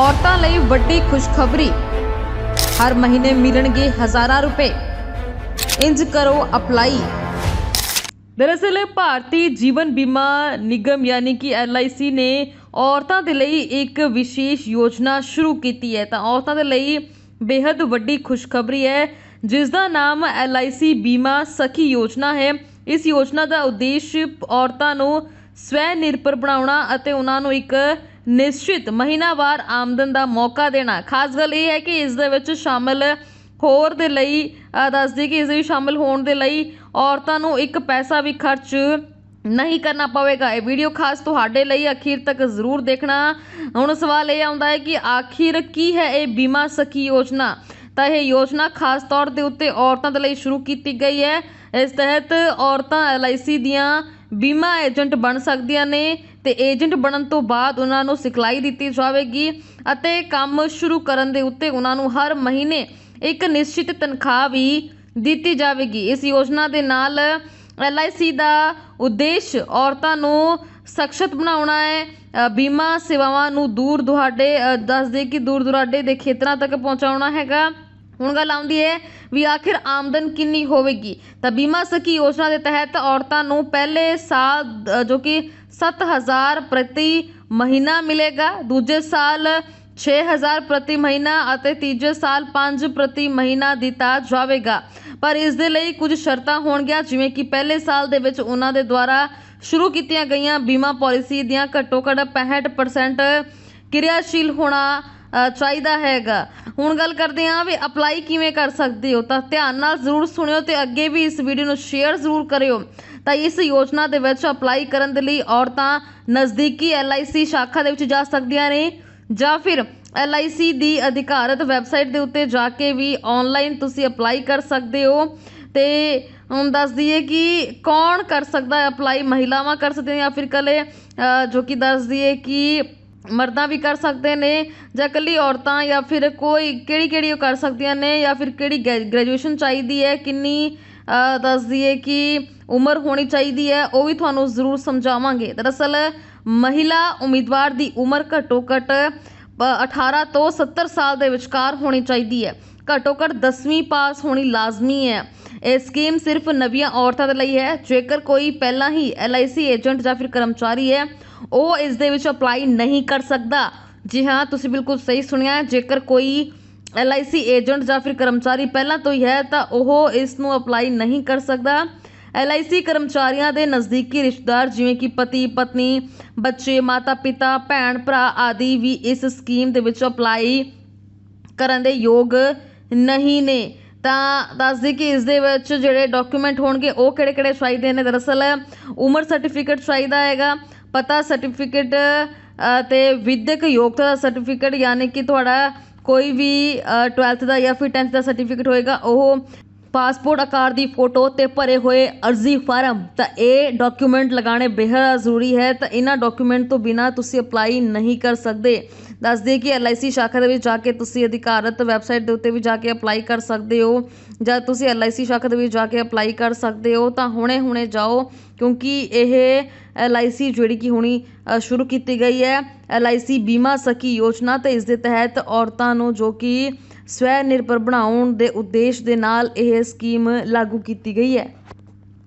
ਔਰਤਾਂ ਲਈ ਵੱਡੀ ਖੁਸ਼ਖਬਰੀ। ਹਰ ਮਹੀਨੇ ਮਿਲਣਗੇ ਹਜ਼ਾਰਾਂ ਰੁਪਏ। ਇੰਜ ਕਰੋ ਅਪਲਾਈ। ਦਰਅਸਲ, ਭਾਰਤੀ ਜੀਵਨ ਬੀਮਾ ਨਿਗਮ ਯਾਨੀ ਕਿ LIC ਨੇ ਔਰਤਾਂ ਦੇ ਲਈ ਇੱਕ ਵਿਸ਼ੇਸ਼ ਯੋਜਨਾ ਸ਼ੁਰੂ ਕੀਤੀ ਹੈ। ਤਾਂ ਔਰਤਾਂ ਦੇ ਲਈ ਬੇहद ਵੱਡੀ ਖੁਸ਼ਖਬਰੀ ਹੈ ਜਿਸ ਦਾ ਨਾਮ LIC ਬੀਮਾ ਸਖੀ ਯੋਜਨਾ ਹੈ। ਇਸ ਯੋਜਨਾ ਦਾ ਉਦੇਸ਼ ਔਰਤਾਂ ਨੂੰ ਸਵੈ ਨਿਰਭਰ ਬਣਾਉਣਾ ਅਤੇ ਉਹਨਾਂ ਨੂੰ ਇੱਕ ਨਿਸ਼ਚਿਤ ਮਹੀਨਾਵਾਰ ਆਮਦਨ ਦਾ ਮੌਕਾ ਦੇਣਾ। ਖਾਸ ਗੱਲ ਇਹ ਹੈ ਕਿ ਇਸ ਦੇ ਵਿੱਚ ਸ਼ਾਮਲ ਹੋਰ ਦੇ ਲਈ ਦੱਸਦੀ ਕਿ ਇਸ ਦੇ ਵਿੱਚ ਸ਼ਾਮਲ ਹੋਣ ਦੇ ਲਈ ਔਰਤਾਂ ਨੂੰ ਇੱਕ ਪੈਸਾ ਵੀ ਖਰਚ ਨਹੀਂ ਕਰਨਾ ਪਵੇਗਾ। ਇਹ ਵੀਡੀਓ ਖਾਸ ਤੁਹਾਡੇ ਲਈ ਅਖੀਰ ਤੱਕ ਜ਼ਰੂਰ ਦੇਖਣਾ। ਹੁਣ ਸਵਾਲ ਇਹ ਆਉਂਦਾ ਹੈ ਕਿ ਆਖਿਰ ਕੀ ਹੈ ਇਹ ਬੀਮਾ ਸਖੀ ਯੋਜਨਾ? ਤਾਂ ਇਹ ਯੋਜਨਾ ਖਾਸ ਤੌਰ ਦੇ ਉੱਤੇ ਔਰਤਾਂ ਦੇ ਲਈ ਸ਼ੁਰੂ ਕੀਤੀ ਗਈ ਹੈ। ਇਸ ਤਹਿਤ ਔਰਤਾਂ LIC ਦੀਆਂ ਬੀਮਾ ਏਜੰਟ ਬਣ ਸਕਦੀਆਂ ਨੇ। ਤੇ ਏਜੰਟ ਬਣਨ ਤੋਂ ਬਾਅਦ ਉਹਨਾਂ ਨੂੰ ਸਿਖਲਾਈ ਦਿੱਤੀ ਜਾਵੇਗੀ ਅਤੇ ਕੰਮ ਸ਼ੁਰੂ ਕਰਨ ਦੇ ਉੱਤੇ ਉਹਨਾਂ ਨੂੰ ਹਰ ਮਹੀਨੇ ਇੱਕ ਨਿਸ਼ਚਿਤ ਤਨਖਾਹ ਵੀ ਦਿੱਤੀ ਜਾਵੇਗੀ। ਇਸ ਯੋਜਨਾ ਦੇ ਨਾਲ ਐੱਲ ਆਈ ਸੀ ਦਾ ਉਦੇਸ਼ ਔਰਤਾਂ ਨੂੰ ਸਖਸ਼ਤ ਬਣਾਉਣਾ ਹੈ। ਬੀਮਾ ਸੇਵਾਵਾਂ ਨੂੰ ਦੂਰ ਦੁਹਾਡੇ ਅ, ਦੱਸਦੇ ਕਿ ਦੂਰ ਦੁਰਾਡੇ ਦੇ ਖੇਤਰਾਂ ਤੱਕ ਪਹੁੰਚਾਉਣਾ ਹੈਗਾ। ਹੁਣ ਗੱਲ ਆਉਂਦੀ ਹੈ ਵੀ ਆਖਿਰ ਆਮਦਨ ਕਿੰਨੀ ਹੋਵੇਗੀ? ਤਾਂ ਬੀਮਾ ਸਖੀ ਯੋਜਨਾ ਦੇ ਤਹਿਤ ਔਰਤਾਂ ਨੂੰ ਪਹਿਲੇ ਸਾਲ ਜੋ ਕਿ 7000 ਪ੍ਰਤੀ ਮਹੀਨਾ ਮਿਲੇਗਾ, ਦੂਜੇ ਸਾਲ 6000 ਪ੍ਰਤੀ ਮਹੀਨਾ ਅਤੇ ਤੀਜੇ ਸਾਲ 5 ਪ੍ਰਤੀ ਮਹੀਨਾ ਦਿੱਤਾ ਜਾਵੇਗਾ। ਪਰ ਇਸ ਦੇ ਲਈ ਕੁਝ ਸ਼ਰਤਾਂ ਹੋਣਗੀਆਂ, ਜਿਵੇਂ ਕਿ ਪਹਿਲੇ ਸਾਲ ਦੇ ਵਿੱਚ ਉਹਨਾਂ ਦੇ ਦੁਆਰਾ ਸ਼ੁਰੂ ਕੀਤੀਆਂ ਗਈਆਂ ਬੀਮਾ ਪਾਲਿਸੀ ਦੀਆਂ ਘੱਟੋ ਘੱਟ 65% ਕਿਰਿਆਸ਼ੀਲ ਹੋਣਾ ਚਾਹੀਦਾ ਹੈਗਾ। ਹੁਣ ਗੱਲ ਕਰਦੇ ਹਾਂ ਵੀ ਅਪਲਾਈ ਕਿਵੇਂ ਕਰ ਸਕਦੇ ਹੋ। ਤਾਂ ਧਿਆਨ ਨਾਲ ਜ਼ਰੂਰ ਸੁਣਿਓ ਤੇ ਅੱਗੇ ਵੀ ਇਸ ਵੀਡੀਓ ਨੂੰ ਸ਼ੇਅਰ ਜ਼ਰੂਰ ਕਰਿਓ। ਤਾਂ ਇਸ ਯੋਜਨਾ ਦੇ ਵਿੱਚ ਅਪਲਾਈ ਕਰਨ ਦੇ ਲਈ ਔਰਤਾਂ ਨਜ਼ਦੀਕੀ LIC ਸ਼ਾਖਾ ਦੇ ਵਿੱਚ ਜਾ ਸਕਦੀਆਂ ਨੇ ਜਾਂ ਫਿਰ LIC ਦੀ ਅਧਿਕਾਰਤ ਵੈਬਸਾਈਟ ਦੇ ਉੱਤੇ ਜਾ ਕੇ ਵੀ ਆਨਲਾਈਨ ਤੁਸੀਂ ਅਪਲਾਈ ਕਰ ਸਕਦੇ ਹੋ। ਤੇ ਹੁਣ ਦੱਸ ਦਈਏ ਕਿ ਕੌਣ ਕਰ ਸਕਦਾ ਹੈ ਅਪਲਾਈ ਮਹਿਲਾਵਾਂ ਕਰ ਸਕਦੀਆਂ ਜਾਂ ਫਿਰ ਇਕੱਲੇ? ਜੋ ਕਿ ਦੱਸ ਦਈਏ ਕਿ ਮਰਦਾਂ ਵੀ ਕਰ ਸਕਦੇ ਨੇ ਜਾਂ ਇਕੱਲੀ ਔਰਤਾਂ ਜਾਂ ਫਿਰ ਕੋਈ ਕਿਹੜੀ ਕਿਹੜੀ ਉਹ ਕਰ ਸਕਦੀਆਂ ਨੇ ਜਾਂ ਫਿਰ ਕਿਹੜੀ ਗੈ ਗ੍ਰੈਜੂਏਸ਼ਨ ਚਾਹੀਦੀ ਹੈ ਕਿੰਨੀ ਅ, ਦੱਸ ਦਈਏ ਕਿ ਉਮਰ ਹੋਣੀ ਚਾਹੀਦੀ ਹੈ ਉਹ ਵੀ ਤੁਹਾਨੂੰ ਜ਼ਰੂਰ ਸਮਝਾਵਾਂਗੇ। ਦਰਅਸਲ ਮਹਿਲਾ ਉਮੀਦਵਾਰ ਦੀ ਉਮਰ ਘੱਟੋ ਘੱਟ ਅਠਾਰਾਂ ਤੋਂ 70 ਸਾਲ ਦੇ ਵਿਚਕਾਰ ਹੋਣੀ ਚਾਹੀਦੀ ਹੈ। ਘੱਟੋ ਘੱਟ 10ਵੀਂ ਪਾਸ ਹੋਣੀ ਲਾਜ਼ਮੀ ਹੈ। ਇਹ ਸਕੀਮ ਸਿਰਫ ਨਵੀਆਂ ਔਰਤਾਂ ਦੇ ਲਈ ਹੈ। ਜੇਕਰ ਕੋਈ ਪਹਿਲਾਂ ਹੀ LIC ਏਜੰਟ ਜਾਂ ਫਿਰ ਕਰਮਚਾਰੀ ਹੈ, ਉਹ ਇਸ ਦੇ ਵਿੱਚ ਅਪਲਾਈ ਨਹੀਂ ਕਰ ਸਕਦਾ। ਜੀ ਹਾਂ, ਤੁਸੀਂ ਬਿਲਕੁਲ ਸਹੀ ਸੁਣਿਆ ਜੇਕਰ ਕੋਈ LIC ਏਜੰਟ ਜਾਂ ਫਿਰ ਕਰਮਚਾਰੀ ਪਹਿਲਾਂ ਤੋਂ ਹੀ ਹੈ, ਤਾਂ ਉਹ ਇਸ ਨੂੰ ਅਪਲਾਈ ਨਹੀਂ ਕਰ ਸਕਦਾ। LIC ਕਰਮਚਾਰੀਆਂ ਦੇ ਨਜ਼ਦੀਕੀ ਰਿਸ਼ਤੇਦਾਰ ਜਿਵੇਂ ਕਿ ਪਤੀ, ਪਤਨੀ, ਬੱਚੇ ਮਾਤਾ ਪਿਤਾ ਭੈਣ ਭਰਾ ਆਦਿ ਵੀ ਇਸ ਸਕੀਮ ਦੇ ਵਿੱਚ ਅਪਲਾਈ ਕਰਨ ਦੇ ਯੋਗ ਨਹੀਂ ਨੇ। ਤਾਂ ਦੱਸਦੀ ਕਿ ਇਸ ਦੇ ਵਿੱਚ ਜਿਹੜੇ ਡਾਕੂਮੈਂਟ ਹੋਣਗੇ, ਉਹ ਕਿਹੜੇ ਕਿਹੜੇ ਚਾਹੀਦੇ ਨੇ? ਦਰਅਸਲ ਉਮਰ ਸਰਟੀਫਿਕੇਟ ਚਾਹੀਦਾ ਹੈਗਾ, ਪਤਾ ਸਰਟੀਫਿਕੇਟ ਤੇ ਵਿਦਿਅਕ ਯੋਗਤਾ ਦਾ ਸਰਟੀਫਿਕੇਟ ਯਾਨੀ ਕਿ ਤੁਹਾਡਾ ਕੋਈ ਵੀ 12th ਦਾ ਜਾਂ ਫਿਰ 10th ਦਾ ਸਰਟੀਫਿਕੇਟ ਹੋਏਗਾ, ਉਹ ਪਾਸਪੋਰਟ ਆਕਾਰ ਦੀ ਫੋਟੋ ਤੇ ਭਰੇ ਹੋਏ ਅਰਜ਼ੀ ਫਾਰਮ ਤਾਂ ਇਹ ਡਾਕੂਮੈਂਟ ਲਗਾਉਣੇ ਬੇਹੱਦ ਜ਼ਰੂਰੀ ਹੈ, ਤਾਂ ਇਹਨਾਂ ਡਾਕੂਮੈਂਟ ਤੋਂ ਬਿਨਾ ਤੁਸੀਂ ਅਪਲਾਈ ਨਹੀਂ ਕਰ ਸਕਦੇ। ਦੱਸ ਦਈਏ ਕਿ ਸੀ ਸ਼ਾਖਾ ਦੇ ਵਿੱਚ ਜਾ ਕੇ ਤੁਸੀਂ ਅਧਿਕਾਰਤ ਵੈਬਸਾਈਟ ਦੇ ਉੱਤੇ ਵੀ ਜਾ ਕੇ ਅਪਲਾਈ ਕਰ ਸਕਦੇ ਹੋ। ਜਾਂ ਤੁਸੀਂ ਐੱਲ ਆਈ ਸੀ ਸ਼ਾਖਾ ਦੇ ਵਿੱਚ ਜਾ ਕੇ ਅਪਲਾਈ ਕਰ ਸਕਦੇ ਹੋ, ਤਾਂ ਹੁਣੇ ਹੁਣੇ ਜਾਓ, ਕਿਉਂਕਿ ਇਹ ਐੱਲ ਆਈ ਸੀ ਜਿਹੜੀ ਕਿ ਹੁਣੀ ਸ਼ੁਰੂ ਕੀਤੀ ਗਈ ਹੈ। ਐੱਲ ਆਈ ਸੀ ਬੀਮਾ ਸਖੀ ਯੋਜਨਾ ਤੇ ਇਸ ਦੇ ਤਹਿਤ ਔਰਤਾਂ ਨੂੰ ਜੋ ਕਿ ਸਵੈ ਨਿਰਭਰ ਬਣਾਉਣ ਦੇ ਉਦੇਸ਼ ਦੇ ਨਾਲ ਇਹ ਸਕੀਮ ਲਾਗੂ ਕੀਤੀ ਗਈ ਹੈ।